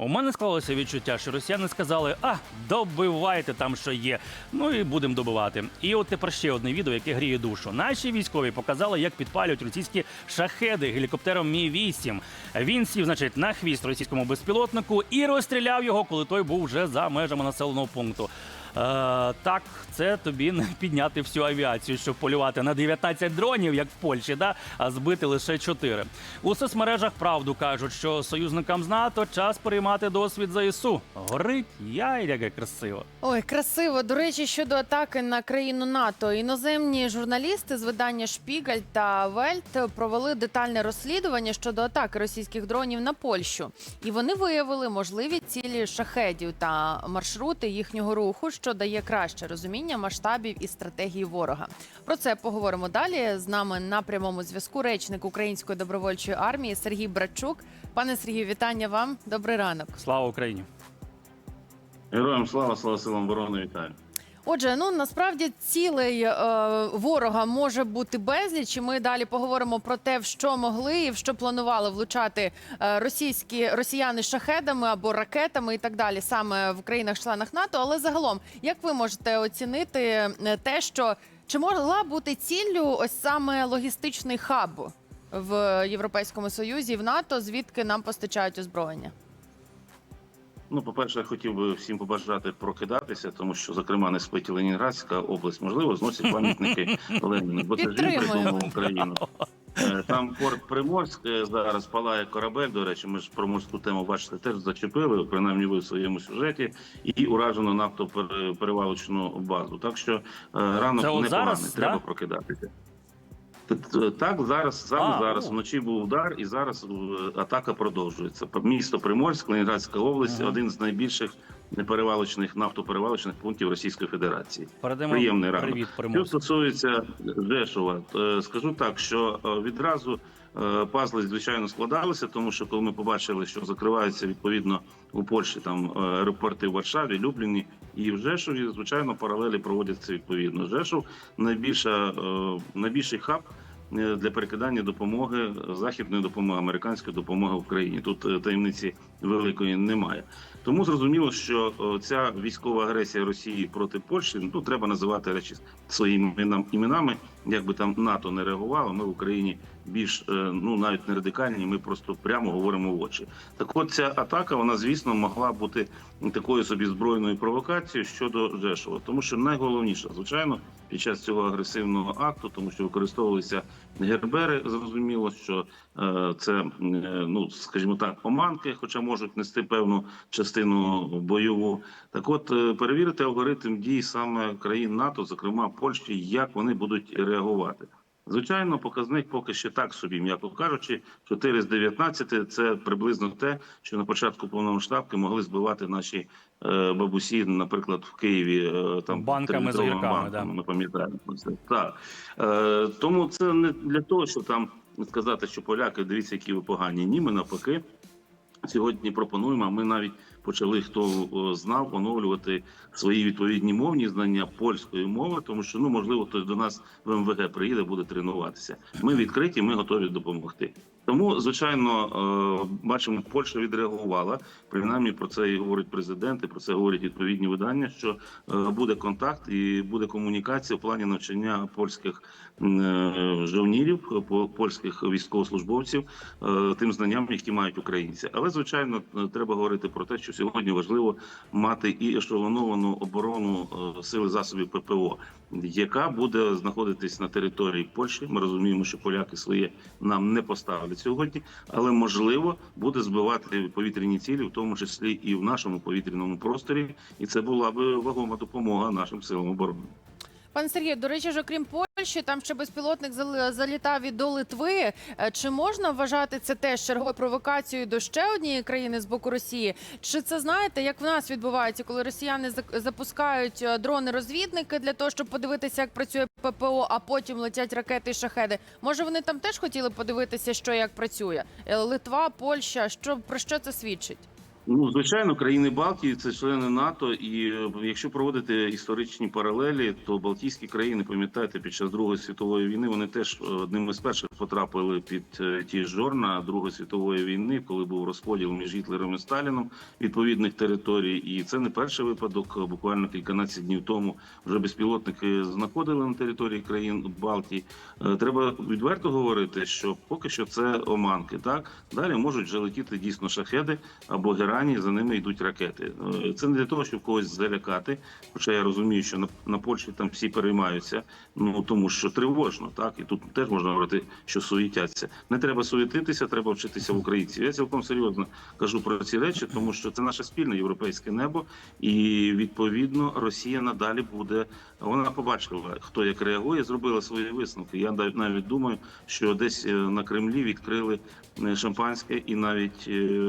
У мене склалося відчуття, що росіяни сказали: а добивайте там, що є. Ну і будемо добивати. І от тепер ще одне відео, яке гріє душу. Наші військові показали, як підпалюють російські шахеди гелікоптером Мі 8 Він сів, значить, на хвіст російському безпілотнику і розстріляв його, коли той був вже за межами населеного пункту. Е, так, це тобі не підняти всю авіацію, щоб полювати на 19 дронів, як в Польщі, да? а збити лише 4. У соцмережах правду кажуть, що союзникам з НАТО час переймати досвід ЗСУ. Горить яй, яке красиво. Ой, красиво. До речі, щодо атаки на країну НАТО, іноземні журналісти з видання Шпігель та Вельт провели детальне розслідування щодо атаки російських дронів на Польщу, і вони виявили можливі цілі шахедів та маршрути їхнього руху, що дає краще розуміння масштабів і стратегії ворога. Про це поговоримо далі. З нами на прямому зв'язку речник Української добровольчої армії Сергій Брачук. Пане Сергію, вітання вам. Добрий ранок. Слава Україні! Героям слава, слава силам оборони, вітаю. Отже, ну насправді цілей е, ворога може бути безліч. Ми далі поговоримо про те, в що могли і в що планували влучати е, російські росіяни шахедами або ракетами і так далі, саме в країнах-членах НАТО. Але загалом, як ви можете оцінити е, те, що чи могла бути ціллю ось саме логістичний хаб в Європейському Союзі в НАТО, звідки нам постачають озброєння? Ну, по-перше, я хотів би всім побажати прокидатися, тому що, зокрема, не спить Ленінградська область, можливо, зносять пам'ятники Леніну, бо це ж він придумав Україну. Е, Там порт Приморськ е, зараз палає корабель. До речі, ми ж про морську тему бачите, теж зачепили, принаймні ви в своєму сюжеті, і уражено нафтоперевалочну базу. Так що е, ранок Це от непоганий, зараз, треба да? прокидатися. Так, зараз саме А, зараз о. вночі був удар, і зараз е, атака продовжується. Місто Приморськ, Ленінградська область, Ага. один з найбільших неперевалочних нафтоперевалочних пунктів Російської Федерації. Передаємо Приємний ранок. привіт Що стосується Жешова, е, скажу так, що е, відразу пазли звичайно складалися, тому що коли ми побачили, що закриваються відповідно у Польщі там аеропорти в Варшаві, Любліні і в Жешові, звичайно, паралелі проводяться відповідно. Жешов найбільша е, найбільший хаб. е, Для перекидання допомоги західної допомоги, американської допомоги Україні тут е, таємниці великої немає. Тому зрозуміло, що ця військова агресія Росії проти Польщі ну треба називати речі своїми іменами. Як би там НАТО не реагувало, ми в Україні більш е, ну навіть не радикальні. Ми просто прямо говоримо в очі. Так, от ця атака, вона звісно могла бути такою собі збройною провокацією щодо Жешова, тому що найголовніше, звичайно, під час цього агресивного акту, тому що використовувалися гербери, зрозуміло, що е, це е, ну скажімо так, оманки, хоча можуть нести певну частину бойову. Так, от перевірити алгоритм дій саме країн НАТО, зокрема Польщі, як вони будуть реагувати. Звичайно, показник поки що так собі, м'яко кажучи, 4 з 19 – це приблизно те, що на початку повномасштабки могли збивати наші е, бабусі, наприклад, в Києві е, там Банками з банками, да. Ми пам'ятаємо це. Так е, тому це не для того, щоб там сказати, що поляки дивіться, які ви погані. Ні, ми навпаки. Сьогодні пропонуємо. а Ми навіть почали, хто знав, оновлювати свої відповідні мовні знання польської мови, тому що ну можливо хтось до нас в МВГ приїде, буде тренуватися. Ми відкриті, ми готові допомогти. Тому, звичайно, е, бачимо, Польща відреагувала. Принаймні про це і говорить президент, і про це говорять відповідні видання. Що е, буде контакт і буде комунікація в плані навчання польських е, жовнірів, польських військовослужбовців е, тим знанням, які мають українці. Але звичайно, е, треба говорити про те, що сьогодні важливо мати і ешелоновану оборону е, сили засобів ППО, яка буде знаходитись на території Польщі. Ми розуміємо, що поляки своє нам не поставлять сьогодні, але можливо буде збивати повітряні цілі, в тому числі і в нашому повітряному просторі, і це була би вагома допомога нашим силам оборони. Пане Сергію, до речі ж, окрім Польщі, там ще безпілотник залітав і до Литви. Е, Чи можна вважати це теж черговою провокацією до ще однієї країни з боку Росії? Чи це знаєте, як в нас відбувається, коли росіяни запускають е, дрони-розвідники для того, щоб подивитися, як працює ППО, а потім летять ракети і шахеди? Може, вони там теж хотіли подивитися, що як працює? Е, Литва, Польща, що про що це свідчить? Ну, звичайно, країни Балтії це члени НАТО, і е, якщо проводити історичні паралелі, то Балтійські країни, пам'ятаєте, під час Другої світової війни вони теж е, одним із перших потрапили під е, ті жорна Другої світової війни, коли був розподіл між Гітлером і Сталіном відповідних територій. І це не перший випадок. Буквально кільканадцять днів тому вже безпілотники знаходили на території країн Балтії. Треба відверто говорити, що поки що це оманки. Так далі можуть вже летіти дійсно шахеди або герані, за ними йдуть ракети. Е, Це не для того, щоб когось залякати. Хоча я розумію, що на, на Польщі там всі переймаються, ну тому що тривожно, так і тут теж можна говорити, що суетяться. Не треба суетитися, треба вчитися в українців. Я цілком серйозно кажу про ці речі, тому що це наше спільне європейське небо, і відповідно Росія надалі буде. Вона побачила, хто як реагує, зробила свої висновки. Я навіть- думаю, що десь е, на Кремлі відкрили е, шампанське і навіть е,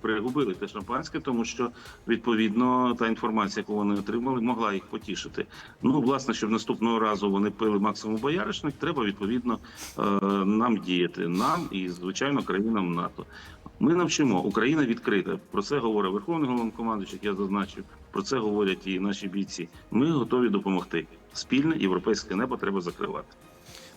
пригубили те шампанське, тому що відповідно та інформація, яку вони отримали, могла їх потішити. Ну, власне, щоб наступного разу вони пили максимум бояришник, треба відповідно нам діяти, нам і звичайно країнам НАТО. Ми навчимо Україна відкрита. Про це говорить Верховний головнокомандуючий, як я зазначив. Про це говорять і наші бійці. Ми готові допомогти. Спільне європейське небо треба закривати.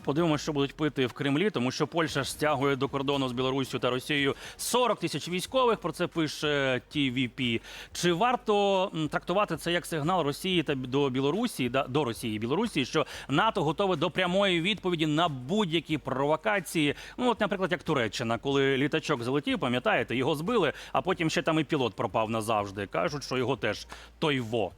Подивимося, що будуть пити в Кремлі, тому що Польща стягує до кордону з Білоруссю та Росією 40 тисяч військових. Про це пише TVP. Чи варто трактувати це як сигнал Росії та до Білорусі до Росії і Білорусі, що НАТО готове до прямої відповіді на будь-які провокації? Ну, от, наприклад, як Туреччина, коли літачок залетів, пам'ятаєте, його збили, а потім ще там і пілот пропав назавжди. кажуть, що його теж той во.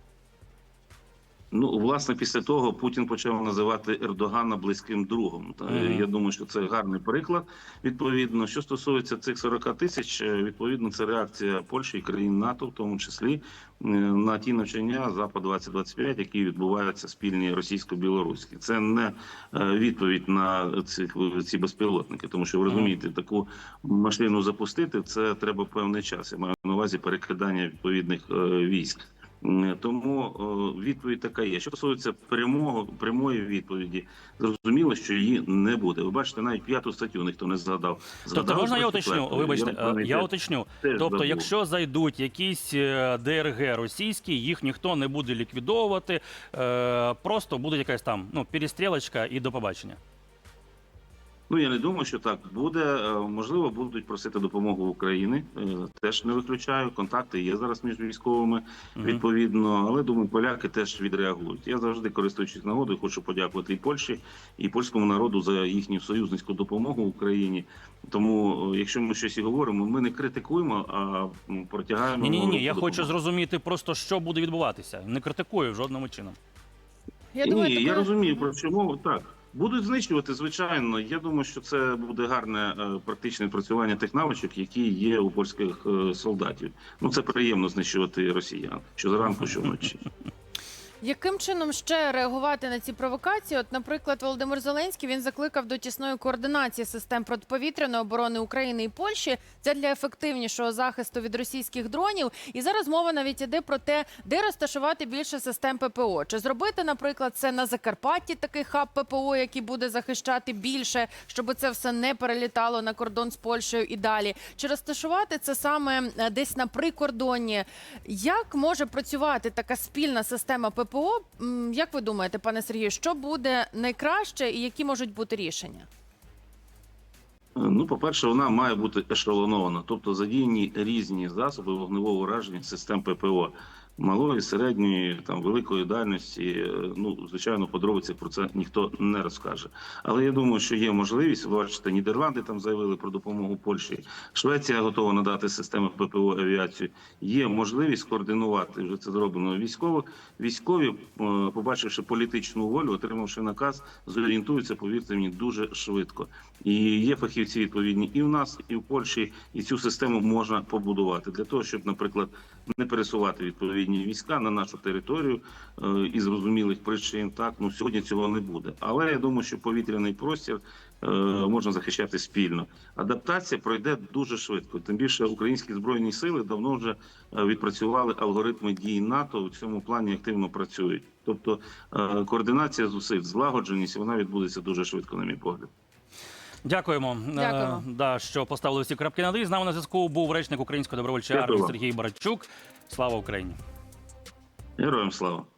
Ну, власне, після того Путін почав називати Ердогана близьким другом. Та Мгм. я думаю, що це гарний приклад. Відповідно, що стосується цих 40 тисяч, е, відповідно, це реакція Польщі і країн НАТО, в тому числі е, на ті навчання запад 2025 які відбуваються спільні російсько-білоруські. Це не е, відповідь на цих ці безпілотники, тому що ви розумієте, таку машину запустити це треба певний час. Я маю на увазі перекидання відповідних військ. М, Тому е, відповідь така є. Що стосується прямого прямої відповіді, зрозуміло, що її не буде. Ви бачите, навіть п'яту статтю ніхто не згадав. Тобто можна я уточню? Вибачте, Я, е, я уточню. Тобто, забув. якщо зайдуть якісь е, ДРГ російські, їх ніхто не буде ліквідовувати. е, Просто буде якась там ну перестрілочка і до побачення. Ну я не думаю, що так буде. Е, Можливо, будуть просити допомогу України. Е, Теж не виключаю. Контакти є зараз між військовими відповідно, але думаю, поляки теж відреагують. Я завжди користуючись нагодою, хочу подякувати і Польщі, і польському народу за їхню союзницьку допомогу Україні. Тому, е, якщо ми щось і говоримо, ми не критикуємо, а протягаємо. Ні, ні, ні. Я хочу зрозуміти просто, що буде відбуватися. Не критикую жодним чином. Я Ні, думаю, я розумію про що мова. Так будуть знищувати, звичайно. Я думаю, що це буде гарне е, практичне працювання тих навичок, які є у польських е, солдатів. Ну це приємно знищувати росіян, що зранку, що вночі. Яким чином ще реагувати на ці провокації? От, наприклад, Володимир Зеленський він закликав до тісної координації систем протиповітряної оборони України і Польщі. Це для ефективнішого захисту від російських дронів. І зараз мова навіть іде про те, де розташувати більше систем ППО. Чи зробити, наприклад, це на Закарпатті такий хаб ППО, який буде захищати більше, щоб це все не перелітало на кордон з Польщею і далі. Чи розташувати це саме е, десь на прикордонні? Як може працювати така спільна система ППО? М, Як ви думаєте, пане Сергію, що буде найкраще і які можуть бути рішення? Е, Ну, по-перше, вона має бути ешелонована, тобто задіяні різні засоби вогневого ураження систем ППО. Малої, середньої, там великої дальності. Е, Ну, звичайно, подробиці про це ніхто не розкаже. Але я думаю, що є можливість. Бачите, Нідерланди там заявили про допомогу Польщі. Швеція готова надати системи ППО авіацію. Є можливість координувати вже це зроблено військових. Військові, е, побачивши політичну волю, отримавши наказ, зорієнтуються, повірте мені, дуже швидко. І є фахівці відповідні і в нас, і в Польщі, і цю систему можна побудувати для того, щоб, наприклад, не пересувати відповідні війська на нашу територію е, із зрозумілих причин. Так ну сьогодні цього не буде. Але я думаю, що повітряний простір е, можна захищати спільно. Адаптація пройде дуже швидко. Тим більше українські збройні сили давно вже е, відпрацювали алгоритми дій НАТО у цьому плані активно працюють. Тобто е, координація зусиль, злагодженість вона відбудеться дуже швидко, на мій погляд. Дякуємо, Дякуємо. Е, да, що поставили всі крапки над «і». З нами на зв'язку був речник Української добровольчої армії. Сергій Барачук. Слава Україні! Героям слава.